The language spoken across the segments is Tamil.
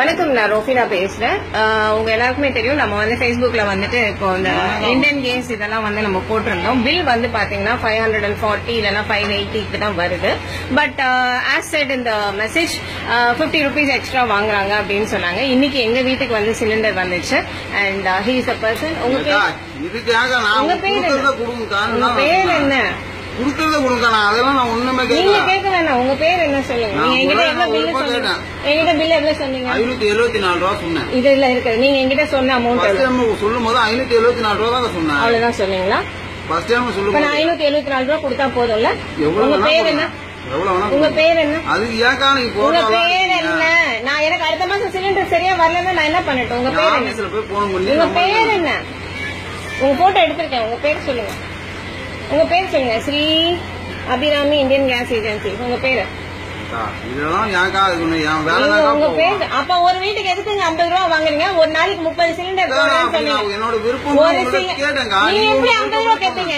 வணக்கம் நான் ரோஃபினா பேசுறேன். உங்க எல்லாருக்குமே தெரியும் நம்ம வந்து Facebookல வந்துட்டு இப்போ இந்த இந்தியன் கேம்ஸ் இதெல்லாம் வந்து நம்ம போட்டிருந்தோம். பில் வந்து பாத்தீங்கன்னா ஃபைவ் ஹண்ட்ரட் அண்ட் ஃபார்ட்டி இல்லைன்னா ஃபைவ் எயிட்டிக்கு தான் வருது. பட் ஆஸ் செட் இந்த மெசேஜ் ஃபிஃப்டி ருபீஸ் எக்ஸ்ட்ரா வாங்குறாங்க அப்படின்னு சொன்னாங்க. இன்னைக்கு எங்க வீட்டுக்கு வந்து சிலிண்டர் வந்துச்சு. And he is a person உங்க பேர் நான் உங்க பேர் என்ன? கொடுக்கறத கொடுங்க அதெல்லாம் நான் ஒண்ணுமே நீங்க கேட்கல கேட்க வேணாம் உங்க பேர் என்ன சொல்லுங்க? நீங்க என்கிட்ட எவ்வளவு ஒரு சொன்னீங்க? என்கிட்ட பில் எவ்வளவு சொன்னீங்க? ஐநூத்தி எழுபத்தி நாலு ரூபா சொன்னேன். இதுல இருக்குது. நீங்க என்கிட்ட சொன்ன அமௌண்ட் ஃபர்ஸ்ட் டைம் சொல்லும் போது ஐநூத்தி எழுபத்தி நாலு ரூபா தான் சொன்னேன். அவ்வளவுதான் சொன்னீங்களா? ஃபர்ஸ்ட் டைம் போது நான் ஐநூத்தி எழுபத்தி நாலு ரூபா கொடுத்தா போதும்ல? உங்க பேர் என்ன? உங்க. பேர் என்ன? அதுக்கு ஏக்கா நீங்க உங்க போட்டோ பேர் என்ன? நான் எனக்கு அடுத்த மாசம் சிலிண்டர் சரியா வரலன்னா நான் என்ன பண்ணட்டும்? உங்க பேர் என்ன? உங்க நம்ம- பேர் என்ன? உங்க போட்டோ எடுத்திருக்கேன். உங்க பேர் சொல்லுங்க. உங்க பேர் சொல்லுங்க. Sri Abirami Indian gas agency உங்க பேரு? உங்க. பேர்? அப்ப ஒரு வீட்டுக்கு எதுக்குங்க ஐம்பது ரூபா வாங்குறீங்க? ஒரு நாளைக்கு முப்பது சிலிண்டர் என்னோட விருப்பம் ஒரு. நீங்க எப்படி ஐம்பது ரூபா கேட்பீங்க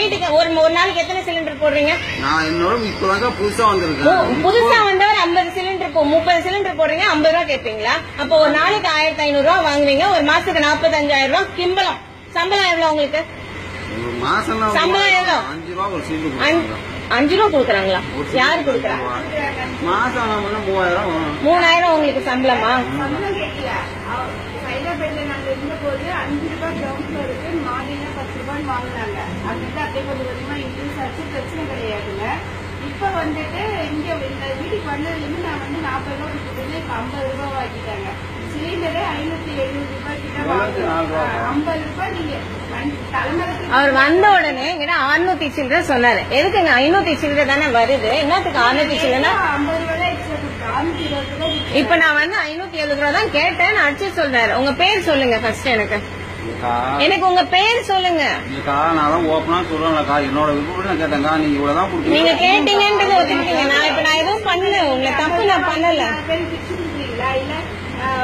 வீட்டுக்கு ஒரு ஒரு நாளைக்கு எத்தனை சிலிண்டர் போடுறீங்க? நான் என்னோட இப்பதாங்க புதுசா வந்திருக்கேன். புதுசா வந்தவர் ஐம்பது சிலிண்டர் முப்பது சிலிண்டர் போடுறீங்க ஐம்பது ரூபா கேட்பீங்களா அப்ப ஒரு நாளைக்கு ஆயிரத்தி ஐநூறு ரூபா வாங்குவீங்க ஒரு மாசத்துக்கு நாற்பத்தஞ்சாயிரம் ரூபாய் கிம்பளம். சம்பளம் எவ்வளவு உங்களுக்கு? சம்பளம் எவ்வளோ? அஞ்சு ரூபா ரூபா கொடுக்குறாங்களா? யாரு கொடுக்குறா? ரூபா. மூணாயிரம் உங்களுக்கு சம்பளமா? இப்ப வந்துட்டு இங்க இந்த வீட்டுக்கு வந்ததுல இருந்து நான் வந்து நாற்பது ரூபாய் கொடுத்துட்டு இப்ப ஐம்பது ரூபாய் வாங்கிட்டாங்க. சிலிண்டரே ஐநூத்தி எழுபது ரூபாய் கிட்ட எழுபத்தி நாலு ரூபாய். வாங்குறோம் ஐம்பது ரூபாய் நீங்க வண்டி- தலைமறைக்கு அவர் வந்த உடனே எங்கிட்ட அறுநூத்தி சில்லற சொன்னாரு. எதுக்குங்க ஐநூத்தி சில்லற தானே வருது? என்னத்துக்கு அறுநூத்தி கொடுத்தோம். இப்ப நான் வந்து ஐநூத்தி எழுபது ரூபா தான் கேட்டேன் நான் அடிச்சு சொல்றாரு. உங்க பேர் சொல்லுங்க ஃபர்ஸ்ட் எனக்கு. எனக்கு உங்க பேர் சொல்லுங்க. நீங்க கேட்டீங்கன்றது ஒத்துக்கிட்டீங்க. நான் இப்ப நான் எதுவும் பண்ணல. உங்களை தப்பு நான் பண்ணல.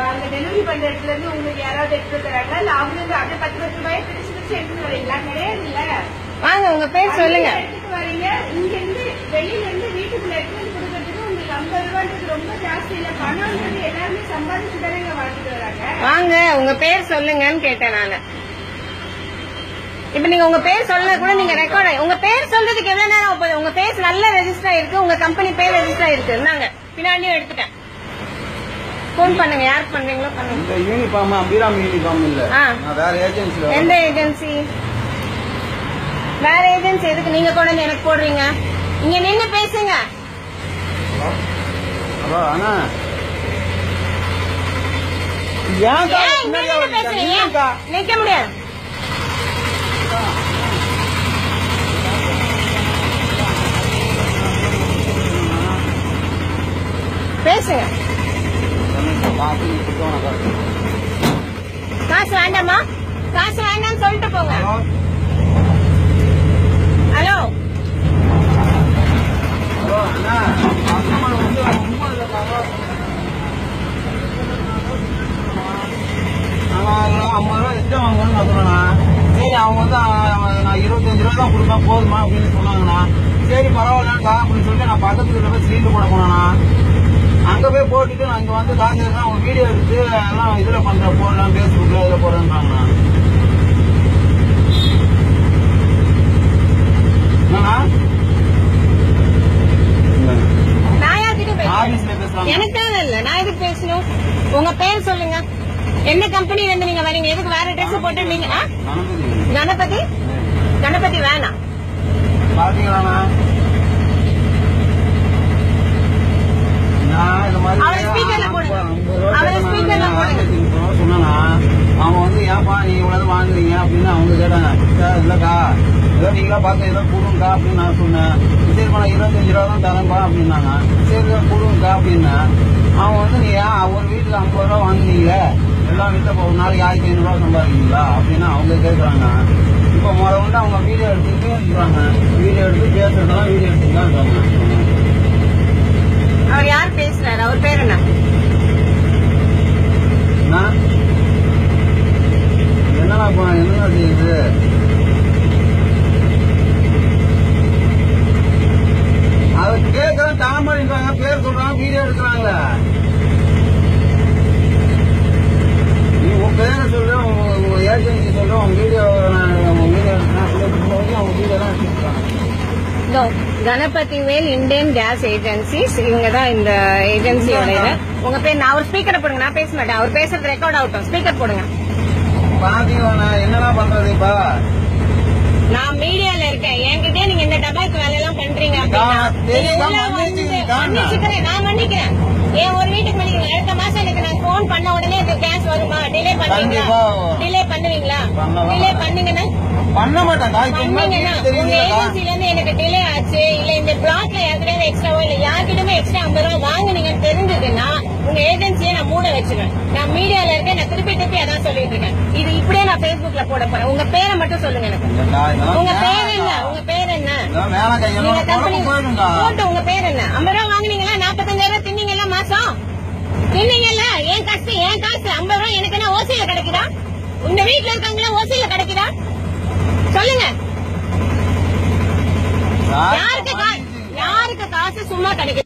அங்க டெலிவரி பண்ற இடத்துல இருந்து உங்களுக்கு யாராவது எடுத்து தராங்களா? இல்ல அவங்க இருந்து அப்படியே பத்து பத்து ரூபாய் பிரிச்சு பிரிச்சு எடுத்துட்டு வரீங்களா? கிடையாது இல்ல? வாங்க உங்க பேர் சொல்லுங்க. எடுத்துட்டு வரீங்க. இங்க இருந்து வெளியில இருந்து வீட்டுக்குள்ள எடுத்து வந்து கொடுக்கறதுக்கு உங்களுக்கு ஐம்பது ரூபான்றது ரொம்ப ஜாஸ்தி இல்ல. பணம்ன்றது எல்லாருமே சம்பாதிச்சு தானே இங்க வாங்கிட்டு வராங்க. வாங்க உங்க பேர் சொல்லுங்கன்னு கேட்டேன் நானு. இப்ப நீங்க உங்க பேர் சொல்ல கூட நீங்க ரெக்கார்ட் உங்க பேர் சொல்றதுக்கு எவ்வளவு நேரம்? உங்க பேர் நல்ல ரெஜிஸ்டர் ஆயிருக்கு உங்க கம்பெனி பேர் ரெஜிஸ்டர் ஆயிருக்கு. இருந்தாங்க பின்னாடியும் எடுத்துட்டேன். போன் பண்ணுங்க யார் பண்றீங்களோ பண்ணுங்க. இந்த யூனிஃபார்ம் அபிராமி யூனிஃபார்ம் இல்ல. நான் வேற ஏஜென்சில எந்த ஏஜென்சி வேற ஏஜென்சி எதுக்கு நீங்க கொண்டு வந்து எனக்கு போடுறீங்க? இங்க நின்னு பேசுங்க. அண்ணா. ஏன்? நிக்க முடியாது பேசுங்க எனக்கு காசு கொடுத்தோம் காசு வேண்டாமா காசு வேண்டாம்னு சொல்லிட்டு போங்க. ஹலோ? சரி அவங்க வந்து நான் இருபத்தஞ்சு ரூபா தான் கொடுப்பேன் போதுமா அப்படின்னு சொன்னாங்கண்ணா. சரி பரவாயில்லக்கா அப்படின்னு சொல்லிட்டு நான் பக்கத்துல இருக்க சிலிண்டர் போட போனேண்ணா. அங்க போய் போட்டுட்டு நான் இங்க வந்து எடுத்தா அவங்க வீடியோ எடுத்து எல்லாம் இதுல பண்ற போடலாம் பேஸ்புக்ல இதுல பேசுறாங்க எனக்காக இல்ல. நான் எதுக்கு பேசணும்? உங்க பேர் சொல்லுங்க. என்ன கம்பெனில இருந்து நீங்க வரீங்க? எதுக்கு வேற ட்ரெஸ் போட்டு நீங்க? கணபதி. கணபதி வேணாம். பாத்தீங்களாண்ணா நான் இந்த மாதிரி அவரை speakerல போடுங்க. அவரை நான் போடுங்க. சொன்னேண்ணா. அவங்க வந்து ஏன்பா நீ இவ்வளவு வாங்குறீங்க? அப்படின்னு அவங்க கேட்டாங்க. இல்லக்கா ஏதோ நீங்களா பார்த்து ஏதோ கொடுங்கக்கா அப்படின்னு நான் சொன்னேன். சரிப்பா நான் இருபத்தஞ்சு ரூபா தான் தரேன்பா அப்படின்னாங்க. சரி கொடுங்கக்கா அப்படின்னேன். அவன் வந்து நீ ஏன் ஒரு வீட்டுக்கு ஐம்பது ரூபா வாங்குனீங்களே எல்லா வீட்டில் ஒரு நாளைக்கு ஆயிரத்தி ஐநூறுரூவா சம்பாதிக்கிறீங்களா? அப்படின்னு அவங்க கேட்குறாங்க இப்போ முத வந்து அவங்க வீடியோ எடுத்துட்டு இருக்காங்க வீடியோ எடுத்து பேசுறதெல்லாம் வீடியோ எடுத்துட்டு தான் இருக்காங்க அவர் யார் பேசுறாரு அவர் பேர் என்ன என்ன என்னடா இப்போ என்னடா செய்யுது அதை கேட்கறேன் தாமரைன்றாங்க பேர் சொல்றாங்க வீடியோ எடுக்கிறாங்களே பேரை சொல்றேன் உங்க உங்க ஏஜென்சி சொல்றேன் உங்க வீடியோ நான் உங்க வீடியோ நான் சொல்லிட்டு அவங்க வீடியோ தான் எடுத்துருக்காங்க இதோ, Ganapathi Vel Indian gas agencies இவங்க தான் இந்த ஏஜென்சியோட இது உங்க பேர் நான் அவர் ஸ்பீக்கர் போடுங்க நான் பேச மாட்டேன். அவர் பேசுறது ரெக்கார்ட் ஆகட்டும் ஸ்பீக்கர் போடுங்க. பாத்தீங்களா என்னடா பண்றது இப்ப? நான் மீடியால இருக்கேன். என்கிட்ட நீங்க இந்த டபாக்கு வேலை எல்லாம் பண்றீங்க நான் மன்னிச்சுக்கிறேன், மன்னிக்கிறேன். ஏன் ஒரு வீட்டுக்கு மன்னிக்கிறேன் அடுத்த மாசம் எனக்கு நான் போன் பண்ண உடனே இந்த கேஸ் வருமா? டிலே பண்ணுவீங்களா. டிலே பண்ணுவீங்களா. டிலே பண்ணீங்கன்னா? பண்ண பண்ணீங்கன்னா உங்க ஏஜென்சில இருந்து எனக்கு டிலே ஆச்சு. இல்ல இந்த பிளாக்ல யாருக்கிட்ட எக்ஸ்ட்ராவோ இல்ல யார்கிட்டயுமே எக்ஸ்ட்ரா ஐம்பது ரூபா வாங்குனீங்கன்னு தெரிஞ்சதுன்னா உங்க ஏஜென்சியை நான் மூட வச்சிருவேன். நான் மீடியால இருக்கேன். நான் திருப்பி திருப்பி அதான் சொல்லிட்டு இருக்கேன். இது இப்படியே நான் Facebookல போட போறேன். உங்க பேரை மட்டும் சொல்லுங்க எனக்கு. உங்க பேர் வேணாம்டா. என்ன? உங்க பேர் என்ன? இதெல்லாம் வேணாம் கையா நீங்க கம்பெனி குழப்பம் போயிடும்டா போட்டு உங்க பேர் என்ன? ஐம்பது ரூபா வாங்குனீங்களா? நாற்பத்தஞ்சாயிரம் ரூபாய் தின்னீங்கல்ல மாசம்? தின்னீங்கல்ல? என் காசு? ஐம்பது ரூபாய் எனக்கு என்ன ஓசியில கிடைக்குதா? உங்க வீட்டுல இருக்கவங்களா ஓசியில கிடைக்குதா? சொல்லுங்க. யாருக்கு காசு சும்மா கிடைக்குது?